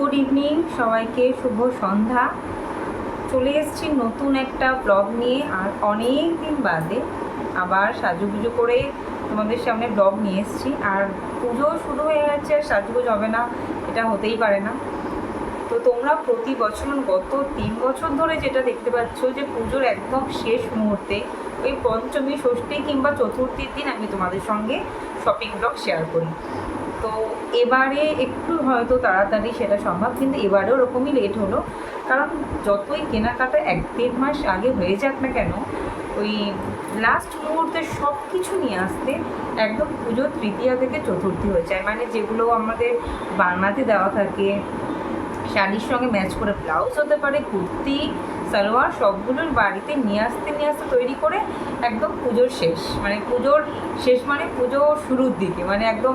Good evening, সবাইকে শুভ সন্ধ্যা। চলে এসেছি নতুন একটা ব্লগ নিয়ে, আর অনেক দিন বাদে আবার সাজুগুজু করে তোমাদের সামনে ব্লগ নিয়ে এসেছি। আর পুজো শুরু হয়ে গেছে, আর সাজুগুজু হবে না, এটা হতেই পারে না। তো তোমরা প্রতি বছর গত তিন বছর ধরে যেটা দেখতে পাচ্ছ যে পুজোর একদম শেষ মুহূর্তে ওই পঞ্চমী, ষষ্ঠী কিংবা চতুর্থীর দিন আমি তোমাদের সঙ্গে শপিং ব্লগ শেয়ার করি। তো এবারে একটু হয়তো তাড়াতাড়ি সেটা সম্ভব, কিন্তু এবারেও ওরকমই লেট হলো। কারণ যতই কেনাকাটা এক দেড় মাস আগে হয়ে যাক না কেন, ওই লাস্ট মুহূর্তে সব কিছু নিয়ে আসতে একদম পুজো তৃতীয়া থেকে চতুর্থী হয়ে যায়। মানে যেগুলো আমাদের বাংলাতে দেওয়া থাকে, শাড়ির সঙ্গে ম্যাচ করে ব্লাউজ হতে পারে, কুর্তি, সালোয়ার, সবগুলোর বাড়িতে নিয়ে আসতে নিয়ে আসতে তৈরি করে একদম পুজোর শেষ। মানে পুজোর শেষ মানে পুজো শুরুর দিকে। মানে একদম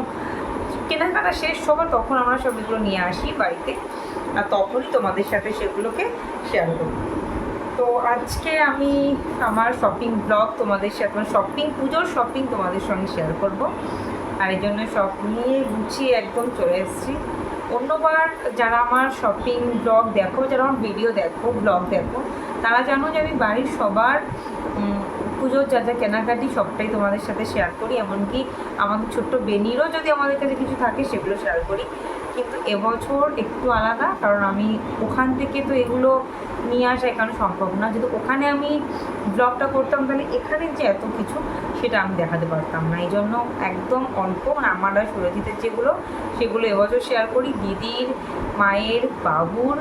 কেনাকাটা শেষ সবার তখন আমরা সবগুলো নিয়ে আসি বাড়িতে, আর তখনই তোমাদের সাথে সেগুলোকে শেয়ার করি তো আজকে আমি আমার শপিং ব্লগ তোমাদের সাথে মানে শপিং পুজোর শপিং তোমাদের সঙ্গে শেয়ার করব। আর এই জন্য সব নিয়ে গুছিয়ে একদম চলে এসেছি। অন্যবার যারা আমার শপিং ব্লগ দেখো, যারা আমার ভিডিও দেখো ব্লগ দেখো, তারা জানো যে আমি বাড়ির সবার পুজোর যা যা কেনাকাটি সবটাই তোমাদের সাথে শেয়ার করি, এমনকি আমাদের ছোট্ট বেনিরও যদি আমাদের কাছে কিছু থাকে, সেগুলো শেয়ার করি। কিন্তু এবছর একটু আলাদা, কারণ আমি ওখান থেকে তো এগুলো নিয়ে আসা এখানে সম্ভব না। যদি ওখানে আমি ব্লগটা করতাম, তাহলে এখানে যে এত কিছু, সেটা আমি দেখাতে পারতাম না। এই জন্য একদম অল্প মানে আমরা সুরজিতের যেগুলো, সেগুলো এবছর শেয়ার করি। দিদির, মায়ের, বাবুর,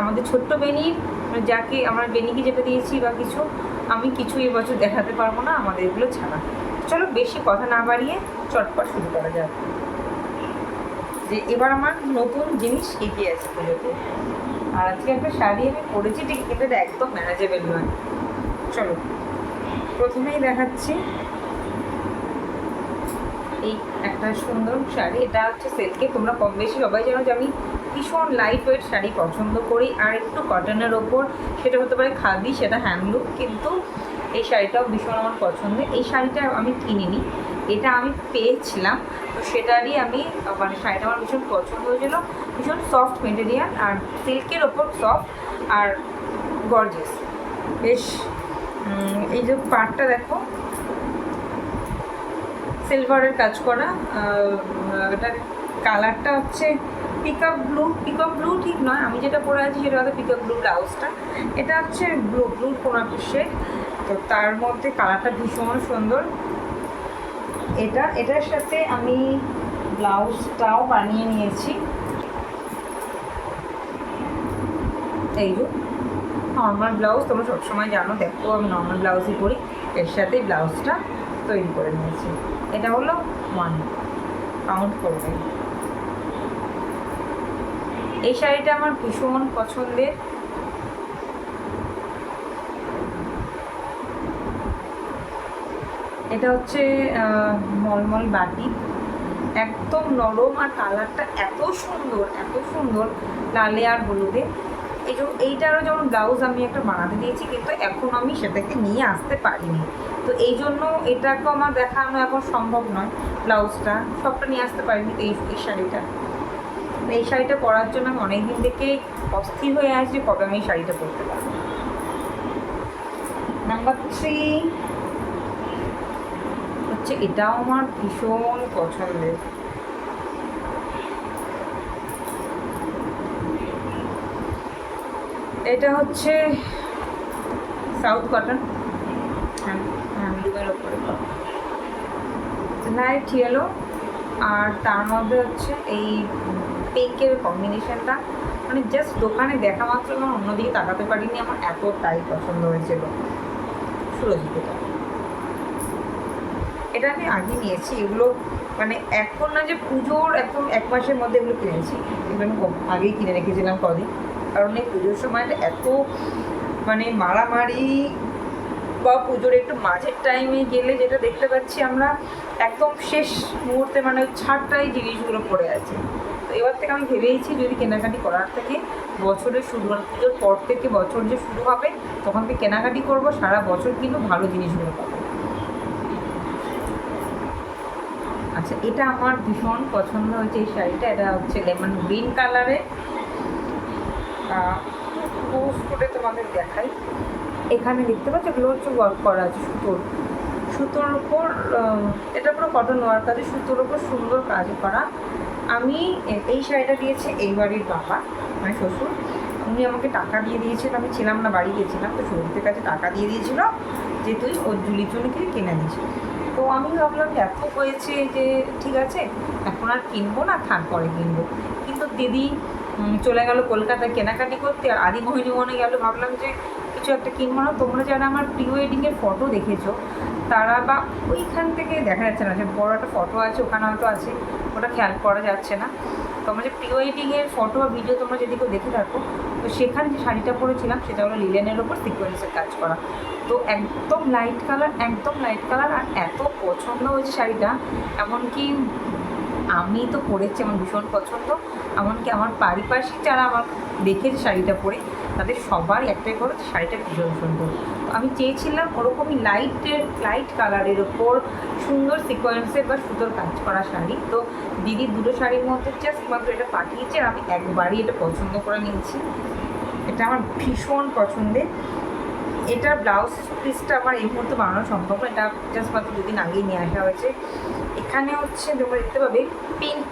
আমাদের ছোট্ট বেনির, যাকে আমরা বেনিকে যেটা দিয়েছি বা কিছু আমি কিছু এবছর দেখাতে পারব না, আমাদের এগুলো ছাড়া। চলো বেশি কথা না বাড়িয়ে চটপট শুরু করা যাক। যে এবার আমার নতুন জিনিস কী কী আছে পুজোতে আর আজকে একটা শাড়ি আমি পরেছি, ঠিক কিন্তু এটা একদম ম্যানেজেবল নয়। চলো, প্রথমেই দেখাচ্ছি। এই একটা সুন্দর শাড়ি, এটা হচ্ছে সেলকে তোমরা কম বেশি সবাই জানো যে আমি ভীষণ লাইট ওয়েট শাড়ি পছন্দ করি, আর একটু কটনের ওপর, সেটা হতে পারে খাদি, সেটা হ্যান্ডলুম কিন্তু এই শাড়িটাও ভীষণ আমার পছন্দ। এই শাড়িটা আমি কিনিনি, এটা আমি পেয়েছিলাম, তো সেটারই আমি মানে শাড়িটা আমার ভীষণ পছন্দ হয়েছিল, ভীষণ সফট মেটেরিয়াল আর সিল্কের ওপর সফট আর গর্জেস বেশ এই যে পাড়টা দেখো সিলভারের কাজ করা এটার কালারটা হচ্ছে পিকআপ ব্লু পিকআপ ব্লু ঠিক নয়, আমি যেটা পরে আছি সেটা হচ্ছে পিকআপ ব্লু ব্লাউজটা। এটা হচ্ছে ব্লু ব্লু কোনো শেড তো তার মধ্যে কালারটা ভীষণ সুন্দর। এটা, এটার সাথে আমি ব্লাউজটাও বানিয়ে নিয়েছি। এই যে নর্মাল ব্লাউজ, তোমরা সবসময় জানো, দেখো, আমি নর্মাল ব্লাউজই পরি। এর সাথে ব্লাউজটা তৈরি করে নিয়েছি। এটা হলো ওয়ান কাউন্ট করবে। এই শাড়িটা আমার ভীষণ পছন্দের। এটা হচ্ছে মলমল বাটি। একদম নরম আর কালারটা এত সুন্দর এত সুন্দর, লালে আর হলুদে। এই যে এইটারও যেমন ব্লাউজ আমি একটা বানাতে দিয়েছি, কিন্তু এখন আমি সেটাকে নিয়ে আসতে পারিনি। তো এই জন্য এটাকেও আমার দেখানো এখন সম্ভব নয়, ব্লাউজটা। সবটা নিয়ে আসতে পারিনি এই শাড়িটা। এই শাড়িটা পরার জন্য আমি অনেকদিন থেকেই অস্থির হয়ে আছি কবে আমি এই শাড়িটা পরতে পারব। নাম্বার থ্রি হচ্ছে এটাও আমার ভীষণ পছন্দের। এটা হচ্ছে সাউথ কটন হ্যান্ডলুমের ওপরে লাইট ইয়েলো আর তার মধ্যে হচ্ছে এই পিঙ্কের কম্বিনেশনটা মানে জাস্ট দোকানে দেখা মাত্র আমার অন্যদিকে তাকাতে পারিনি, আমার এতটাই পছন্দ হয়েছিল। সুরজিৎ এটা। আমি আগে নিয়েছি, এগুলো মানে এখন না যে পুজোর একদম এক মাসের মধ্যে এগুলো কিনেছি, এগুলো আমি আগেই কিনে রেখেছিলাম কদিন। কারণ এই পুজোর সময়টা এত মানে মারামারি বা পুজোর একটু মাঝের টাইমে গেলে যেটা দেখতে পাচ্ছি আমরা, একদম শেষ মুহূর্তে মানে ছাড়টাই জিনিসগুলো পড়ে আছে। এবার থেকে আমি ভেবেইছি যদি কেনাকাটি করার থেকে বছরের শুরু মানে পুজোর পর থেকে বছর যে শুরু হবে, তখন থেকে কেনাকাটি করব, সারা বছর কিন্তু ভালো জিনিসগুলো পাবো। আচ্ছা এটা আমার ভীষণ পছন্দ হয়েছে এই শাড়িটা। এটা হচ্ছে লেমন গ্রিন কালারের পোস্ট করে তোমাদের দেখাই। এখানে দেখতে পাচ্ছ, এগুলো হচ্ছে ওয়ার্ক করা আছে সুতোর। সুতোর ওপর এটা পুরো কটন ওয়ার্ক আছে, সুতোর ওপর সুন্দর কাজ করা। আমি এই শাড়িটা দিয়েছে, এই বাড়ির বাবা মানে শ্বশুর। উনি আমাকে টাকা দিয়ে দিয়েছিল, আমি ছিলাম না, বাড়ি গেছিলাম, তো শ্বশুরের কাছে টাকা দিয়ে দিয়েছিল যে তুই ওর জুলির জন্য কিছু কিনে দিস তো আমি ভাবলাম এত হয়েছে যে ঠিক আছে, এখন আর কিনবো না থাক পরে কিনবো। কিন্তু দিদি চলে গেল কলকাতায় কেনাকাটি করতে, আর আদি মোহিনী মনে গেল, ভাবলাম যে কিছু একটা কিনবো না। তোমরা যারা আমার প্রি ওয়েডিংয়ের ফটো দেখেছ তারা বা ওইখান থেকে দেখা যাচ্ছে না, যে বড় একটা ফটো আছে, ওখানে হয়তো আছে, ওটা খেয়াল করা যাচ্ছে না। তোমরা যে প্রি ওয়েডিংয়ের ফটো বা ভিডিও তোমরা যদি কেউ দেখে থাকো, তো সেখানে যে শাড়িটা পরেছিলাম, সেটা হলো লিলেনের ওপর সিকোয়েন্সের কাজ করা। তো একদম লাইট কালার একদম লাইট কালার আর এত পছন্দ হয়েছে শাড়িটা, এমনকি আমি তো পরেছি, আমার ভীষণ পছন্দ, এমনকি আমার পারিপার্শ্বিক যারা আমার দেখেছে শাড়িটা পরে তাদের সবার একটাই করে শাড়িটা ভীষণ সুন্দর। আমি চেয়েছিলাম ওরকমই লাইটের লাইট কালারের ওপর সুন্দর সিকোয়েন্সের বা সুন্দর কাজ করা শাড়ি। তো দিদি দুটো শাড়ির মধ্যে জাস্ট মাত্র এটা পাঠিয়েছে আমি একবারই এটা পছন্দ করে নিয়েছি। এটা আমার ভীষণ পছন্দের। এটার ব্লাউজ পিসটা আমার এই মুহূর্তে বানানো সম্ভব না, এটা জাস্ট মাত্র দুদিন আগেই নিয়ে আসা হয়েছে। এখানে হচ্ছে তোমরা দেখতে পাবে পিঙ্ক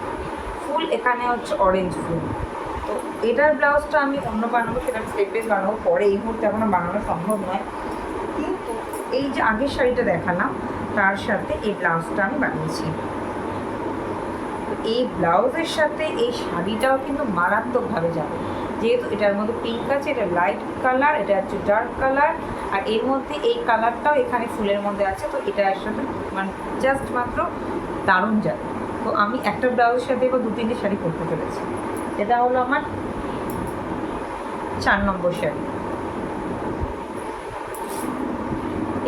ফুল, এখানে হচ্ছে অরেঞ্জ ফুল। এটার ব্লাউজটা আমি অন্য বানাবো, সেটা আমি স্টেপ বেস বানাবো। পরে এই মুহূর্তে এখনও বানানো সম্ভব নয়। কিন্তু এই যে আগের শাড়িটা দেখালাম, তার সাথে এই ব্লাউজটা আমি বানিয়েছি। এই ব্লাউজের সাথে এই শাড়িটাও কিন্তু মারাত্মকভাবে যাবে। যেহেতু এটার মধ্যে পিঙ্ক আছে, এটা লাইট কালার এটা হচ্ছে ডার্ক কালার আর এর মধ্যে এই কালারটাও এখানে ফুলের মধ্যে আছে, তো এটার সাথে মানে জাস্ট মাত্র দারুণ যাবে। তো আমি একটা ব্লাউজের সাথে এবার দু তিনটে শাড়ি পরতে চলেছি। এটা হলো আমার চার নম্বর শাড়ি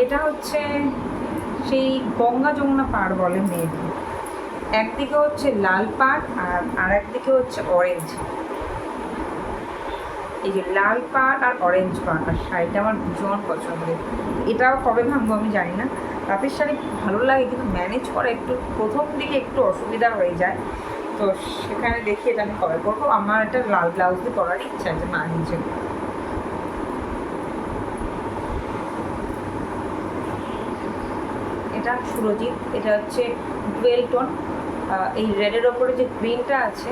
এটা হচ্ছে সেই গঙ্গা যমুনা পাড় বলে মেয়েটি। একদিকে হচ্ছে লাল পাড় আর আর একদিকে হচ্ছে অরেঞ্জ এই যে লাল পাড় আর অরেঞ্জ পাড়, আর শাড়িটা আমার ভীষণ পছন্দের। এটাও কবে ভাঙবো আমি জানি না। তাঁতের শাড়ি ভালো লাগে, কিন্তু ম্যানেজ করা একটু প্রথম দিকে একটু অসুবিধা হয়ে যায়। তো সেখানে দেখি এটা আমি কবে করব আমার একটা লাল ব্লাউজ দিয়ে পরার ইচ্ছা আছে মা হিসেবে এটা সুরজিৎ, এটা হচ্ছে ডুয়েল টোন। এই রেডের ওপরে যে গ্রিনটা আছে,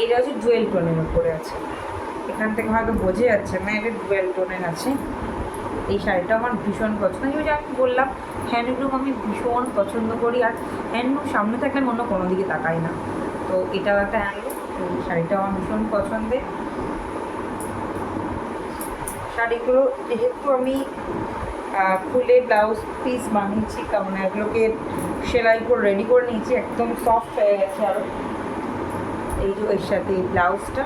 এইটা হচ্ছে ডুয়েল টোনের ওপরে আছে। এখান থেকে হয়তো বোঝে যাচ্ছে না, এটা ডুয়েল টোনের আছে। এই শাড়িটা আমার ভীষণ পছন্দ। এই যে আমি বললাম হ্যান্ডলুম আমি ভীষণ পছন্দ করি আর হ্যান্ডলুম সামনে থাকলে অন্য কোনো দিকে তাকাই না। তো এটাও একটা হ্যান্ডলুম এই শাড়িটা আমার ভীষণ পছন্দের। শাড়িগুলো যেহেতু আমি খুলে ব্লাউজ পিস বানিয়েছি, কারণ এগুলোকে সেলাই করে রেডি করে নিয়েছি, একদম সফট হয়ে গেছে আরও এই যে এর সাথে ব্লাউজটা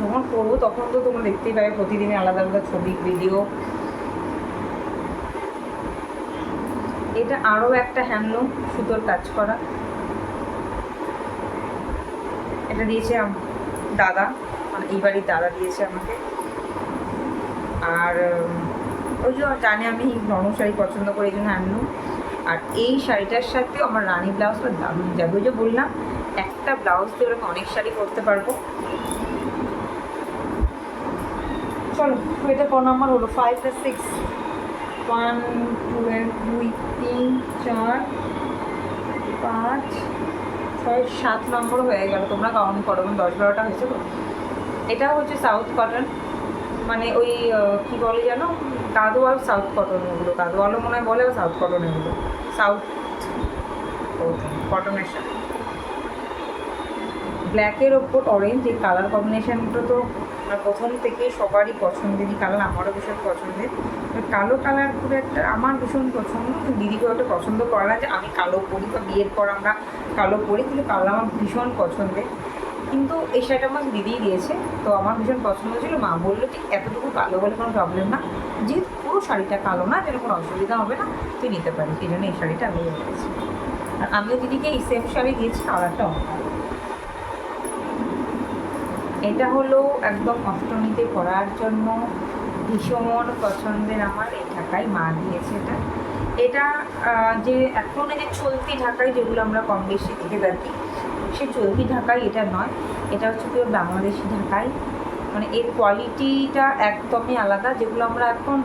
যখন করব, তখন তো তোমরা দেখতেই পাবে প্রতিদিনই আলাদা আলাদা ছবি ভিডিও এটা আরও একটা হ্যান্ডলুম, সুতোর কাজ করা। এটা দিয়েছে দাদা মানে এই বাড়ির দাদা দিয়েছে আমাকে। আর ওই যে জানে আমি নরম শাড়ি পছন্দ করি, এই জন্য হ্যান্ডলুম। আর এই শাড়িটার সাথে আমার রানী ব্লাউজটা দারুণ যাবে। ওই যে বললাম, একটা ব্লাউজ দিয়ে ওরকম অনেক শাড়ি করতে পারব। চলো এটা ক নাম্বার হলো? ফাইভ আর সিক্স ওয়ান টু দুই, তিন, চার, পাঁচ, ছয়, সাত নম্বর হয়ে গেল। তোমরা কাউন্ট করো দশ বারোটা হয়েছে তো। এটা হচ্ছে সাউথ কটন মানে ওই কি বলে যেন? গাদোয়াল সাউথ কটন এগুলো। গাদোয়ালও মনে হয় বলে সাউথ কটন এগুলো। সাউথ কটনের সাথে। ব্ল্যাকের ওপর অরেঞ্জ এই কালার কম্বিনেশানটা তো আমার প্রথম থেকে সবারই পছন্দেরই কালার আমারও ভীষণ পছন্দের। কালো কালার খুব একটা আমার ভীষণ পছন্দ কিন্তু দিদি খুব পছন্দ করে না যে আমি কালো পরি বা বিয়ের পর আমরা কালো পরি, কিন্তু কালো আমার ভীষণ পছন্দের। কিন্তু এই শাড়িটা আমার দিদিই দিয়েছে, তো আমার ভীষণ পছন্দ ছিল মা বলল যে এতটুকু কালো বলে কোনো প্রবলেম না। যেহেতু পুরো শাড়িটা কালো না, যেন কোনো অসুবিধা হবে না, তুই নিতে পারিস। এই জন্য এই শাড়িটা আমি আর আমিও দিদিকে এই সেম শাড়ি দিয়েছি কালারটা অন্য এটা হলো একদম অষ্টমীতে পরার জন্য ভীষণ পছন্দের আমার, এই ঢাকায় মা দিয়েছে এটা। এটা যে এখন এই যে চলতি ঢাকায় যেগুলো আমরা কম বেশি দেখে থাকি, সে চলতি ঢাকাই এটা নয়। এটা হচ্ছে পুরো বাংলাদেশি ঢাকাই। মানে এর কোয়ালিটিটা একদমই আলাদা, যেগুলো আমরা এখন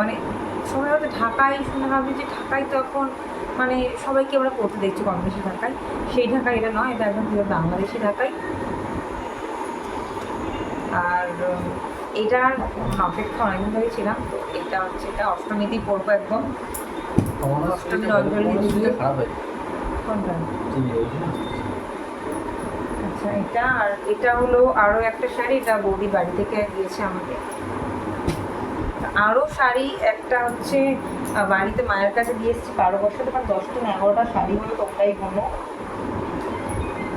মানে সবাই হয়তো ঢাকাই শুনে ভাবি যে ঢাকাই তো এখন মানে সবাইকে আমরা পড়তে দেখছি কম বেশি ঢাকাই। সেই ঢাকায় এটা নয়, এটা একদম পুরো বাংলাদেশি ঢাকাই। আর এটার অপেক্ষা অনেকদিন ধরে ছিলাম। তো এটা হচ্ছে এটা অষ্টমীতেই পড়ব একদম। অষ্টমী রজনী দিদি। কোনটা? টিভি হয়েছে না? আচ্ছা এটা আর এটা হলো আরও একটা শাড়ি এটা বৌদি বাড়ি থেকে দিয়েছে আমাকে। আরও শাড়ি একটা হচ্ছে বাড়িতে মায়ের কাছে দিয়ে এসেছি বারো বছর তখন দশটা না এগারোটা শাড়ি হলো তোমরাই বলো।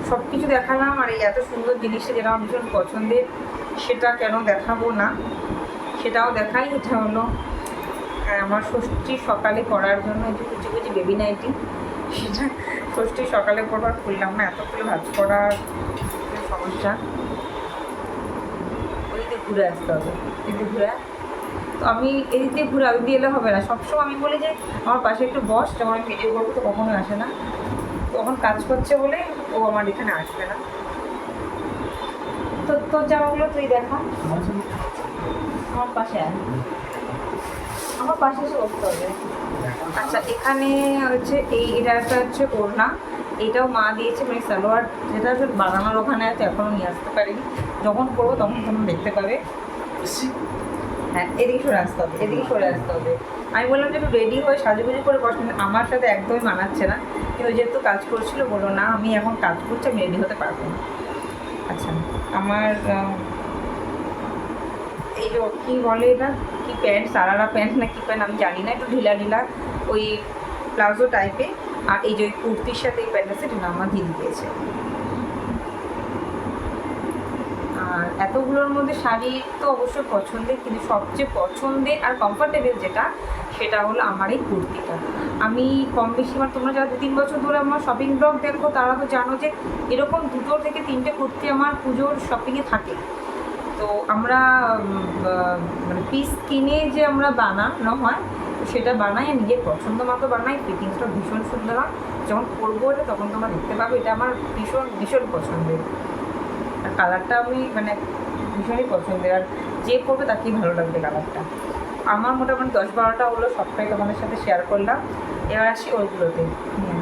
সব কিছু দেখালাম আর এই এত সুন্দর জিনিসটা যেটা আমার ভীষণ পছন্দের, সেটা কেন দেখাবো না? সেটাও দেখাই, এটা হলো আমার ষষ্ঠী সকালে করার জন্য এই যে কুচি কুচি বেবি নাইটি সেটা ষষ্ঠী সকালে পরবার খুললাম না, এতগুলো ভাজ করার সমস্যা। ওই দিকে ঘুরে আসতে হবে এদিকে ঘুরে তো আমি এদিক দিয়ে ঘুরে ওই দিয়ে এলে হবে না। সবসময় আমি বলি যে, আমার পাশে একটু বস, যখন আমি ভিডিও করব তো কখনো আসে না। তখন কাজ করছে বলে ও আমার এখানে আসবে না। তো তোর জামাগুলো তুই দেখা। আমার পাশে আমার পাশে এসে বসতে হবে। আচ্ছা এখানে হচ্ছে এই এটা একটা হচ্ছে ওড়না। এটাও মা দিয়েছে মানে সালোয়ার। যেটা হচ্ছে বানানোর ওখানে আছে এখনও নিয়ে আসতে পারিনি। যখন করব তখন তোমরা দেখতে পাবে। হ্যাঁ এদিকে সরে আসতে হবে। এদিকে সরে আসতে হবে। আমি বললাম যে একটু রেডি হয়ে সাজুগুজু করে বস আমার সাথে একদমই মানাচ্ছে না। কিন্তু যেহেতু কাজ করছিল বলল না আমি এখন কাজ করছি আমি রেডি হতে পারব না। আচ্ছা আমার এই যে কী বলে এটা? কি প্যান্ট সারারা প্যান্ট না কি প্যান্ট আমি জানি না একটু ঢিলা ঢিলা ওই প্লাজো টাইপে আর এই যে ওই কুর্তির সাথে এই প্যান্ট আছে এটা আমার দিদি দিয়েছে। আর এতগুলোর মধ্যে শাড়ি তো অবশ্যই পছন্দের, কিন্তু সবচেয়ে পছন্দের আর কমফোর্টেবল যেটা, সেটা হলো আমার এই কুর্তিটা। আমি কম বেশি আমার, তোমরা যারা দু তিন বছর ধরে আমার শপিং ব্লগ দেখো, তারা তো জানো যে এরকম দুটো থেকে তিনটে কুর্তি আমার পুজোর শপিংয়ে থাকে। তো আমরা মানে পিস কিনে যে আমরা বানানো হয়, সেটা বানাই নিজের পছন্দ মতো বানাই ফিটিংসটা ভীষণ সুন্দর হয়। যখন এটা তখন তোমরা দেখতে পাবে, এটা আমার ভীষণ ভীষণ পছন্দের। কালারটা আমি মানে ভীষণই পছন্দের, আর যে করবে তাকেই ভালো লাগবে কালারটা। আমার মোটামুটি দশ বারোটা হলো, সবটাই তোমাদের সাথে শেয়ার করলাম। এবার আসি ওইগুলোতে। হুম।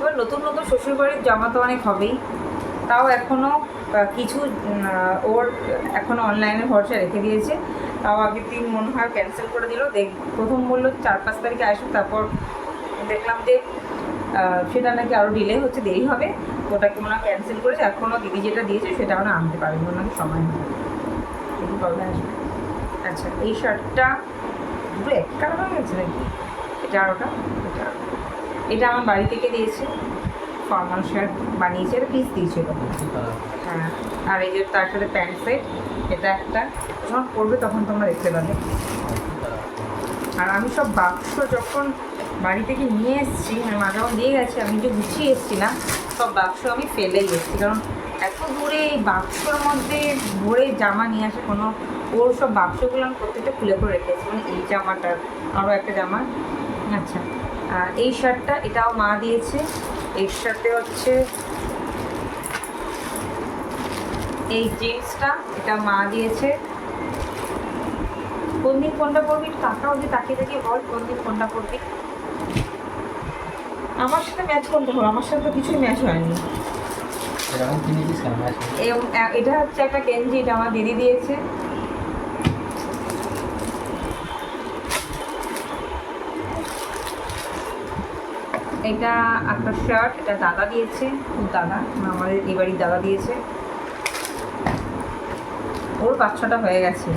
এবার নতুন নতুন শ্বশুরবাড়ির জামা তো অনেক হবেই। তাও এখনও কিছু ওর এখনও অনলাইনে ভরসা রেখে দিয়েছে। তাও আগের দিন মনে হয় ক্যান্সেল করে দিল। দেখ, প্রথম বলল চার পাঁচ তারিখে আসুক, তারপর দেখলাম যে সেটা নাকি আরও ডিলে হচ্ছে, দেরি হবে। ওটাকে হয় ক্যান্সেল করেছে। এখনও দিদি যেটা দিয়েছে, সেটা আমরা আনতে পারিনি ওনাকে সময় নেই। কবে আসবে। আচ্ছা এই শার্টটা দুটো এক কালার হয়ে গেছে নাকি? এটা আর ওটা? এটা? এটা আমার বাড়ি থেকে দিয়েছে। ফর্মাল শার্ট বানিয়েছে, এটা পিস দিয়েছিল হ্যাঁ আর এই যে তার সাথে প্যান্ট সেট এটা একটা। যখন পরবে তখন তোমরা দেখতে পাবে। আর আমি সব বাক্স যখন বাড়ি থেকে নিয়ে এসেছি মানে মা যখন দিয়ে গেছে, আমি যে গুছিয়ে এসেছিলাম, সব বাক্স আমি ফেলেই এসেছি কারণ এত দূরে এই বাক্সর মধ্যে ভরে জামা নিয়ে আসে কোনো, ওর সব বাক্সগুলো আমি প্রত্যেকটা খুলে করে রেখেছি। মানে এই জামাটার আরও একটা জামা। আচ্ছা আর এই শার্টটা এটাও মা দিয়েছে। এর সাথে হচ্ছে এই জিন্সটা, এটা মা দিয়েছে। কোন দিন কোনটা পরবি কাকা ওদের তাকিয়ে তাকিয়ে বল কোন দিন কোনটা পরবি আমার সাথে ম্যাচ করতে হবে আমার সাথে তো কিছুই ম্যাচ হয়নি। এটা হচ্ছে একটা গেঞ্জি এটা আমার দিদি দিয়েছে। এটা একটা শার্ট এটা দাদা দিয়েছে দাদা আমাদের বাড়ির দাদা দিয়েছে। ওর বাচ্চাটা হয়ে গেছে।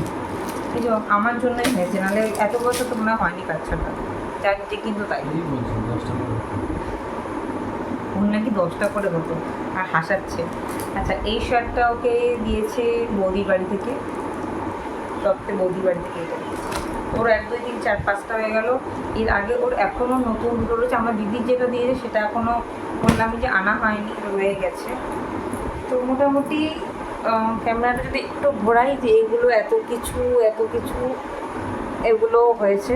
এই যে আমার জন্যই হয়েছে নাহলে এত বছর তো মনে হয়নি বাচ্চাটা যে কিন্তু তাই। ওর নাকি দশটা করে হতো আর হাসাচ্ছে। আচ্ছা এই শার্টটা ওকে দিয়েছে বৌদির বাড়ি থেকে সপ্তাহে বৌদির বাড়ি থেকে এটা। ওর এক দুই তিন চার পাঁচটা হয়ে গেল। এর আগে ওর এখনও নতুন দুটো রয়েছে। আমার দিদির যেটা দিয়েছে সেটা এখনও বললাম যে আনা হয়নি রয়ে গেছে। তো মোটামুটি ক্যামেরাটা যদি একটু ঘোরাই যে এগুলো এত কিছু এত কিছু এগুলো হয়েছে।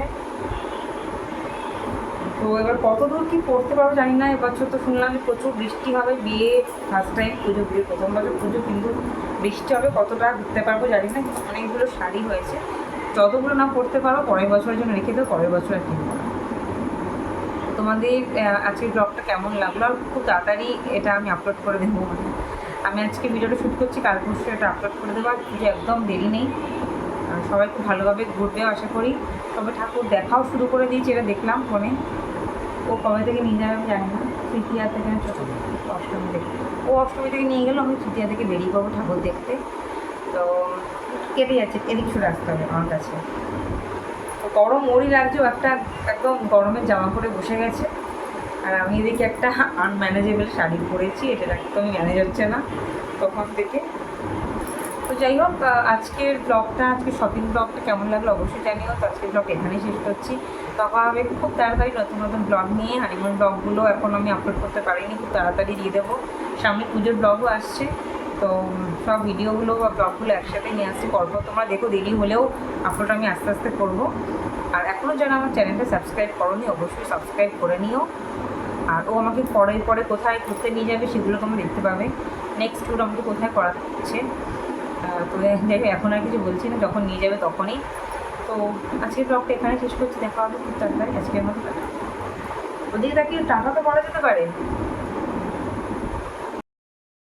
তো এবার কত দূর কী পড়তে পারব জানি না, এবছর তো শুনলাম প্রচুর বৃষ্টি হবে, বিয়ে ফার্স্ট টাইম পুজো, বিয়ে, প্রথম বছর পুজো, কিন্তু বৃষ্টি হবে, কতটা ঘুরতে পারব জানি না, কিন্তু অনেকগুলো শাড়ি হয়েছে। যতগুলো না পড়তে পারো, পরের বছরের জন্য রেখে দেবো পরের বছর আর কিনবো তোমাদের আজকের ব্লগটা কেমন লাগল? আর খুব তাড়াতাড়ি এটা আমি আপলোড করে দেবো। মানে আমি আজকে ভিডিওটা শ্যুট করছি, কাল পরশু এটা আপলোড করে দেবো, আর পুজো একদম দেরি নেই। সবাই খুব ভালোভাবে ঘুরবেও আশা করি। তবে ঠাকুর দেখাও শুরু করে দিয়েছি, এটা দেখলাম ফোনে। ও কবে থেকে নিয়ে যাবে আমি জানি না। তৃতীয়া থেকে চতুর্থ অষ্টমী থেকে। ও অষ্টমী থেকে নিয়ে গেলো, আমি তৃতীয়া থেকে বেরিয়ে পাবো ঠাকুর দেখতে। তো কেটে যাচ্ছে, এদিক ছুটে আসতে হবে আমার কাছে। গরম ওরই লাগছে একটা একদম গরমের জামা পরে বসে গেছে। আর আমি এদিকে একটা আনম্যানেজেবল শাড়ি পরেছি এটা একদম ম্যানেজ হচ্ছে না তখন থেকে। তো যাই হোক আজকের ব্লগটা আজকে শপিং ব্লগটা কেমন লাগল অবশ্যই জানিও। তো আজকের ব্লগ এখানেই শেষ করছি। তখন হবে খুব তাড়াতাড়ি নতুন নতুন ব্লগ নিয়ে হানিমুন ব্লগগুলো এখন আমি আপলোড করতে পারিনি, খুব তাড়াতাড়ি দিয়ে দেবো। সামনে পুজোর ব্লগও আসছে, তো সব ভিডিওগুলো বা ব্লগগুলো একসাথে নিয়ে আসছি। পরপর তোমরা দেখো, দেরি হলেও আপলোড আমি আস্তে আস্তে করব। আর এখনও যেন আমার চ্যানেলটা সাবস্ক্রাইব করোনি, অবশ্যই সাবস্ক্রাইব করে নিও। আর ও আমাকে পরে পরে কোথায় ঘুরতে নিয়ে যাবে সেগুলো তোমরা দেখতে পাবে। নেক্সট ট্যুর আমাকে কোথায় করাচ্ছে। তো দেখো, এখন আর কিছু বলছি না, যখন নিয়ে যাবে তখনই। তো আজকের ব্লগটা এখানে শেষ করছি, দেখা হবে খুব তাড়াতাড়ি। আজকের মতো। ওদিকে তাকে টাকা তো করা যেতে পারে।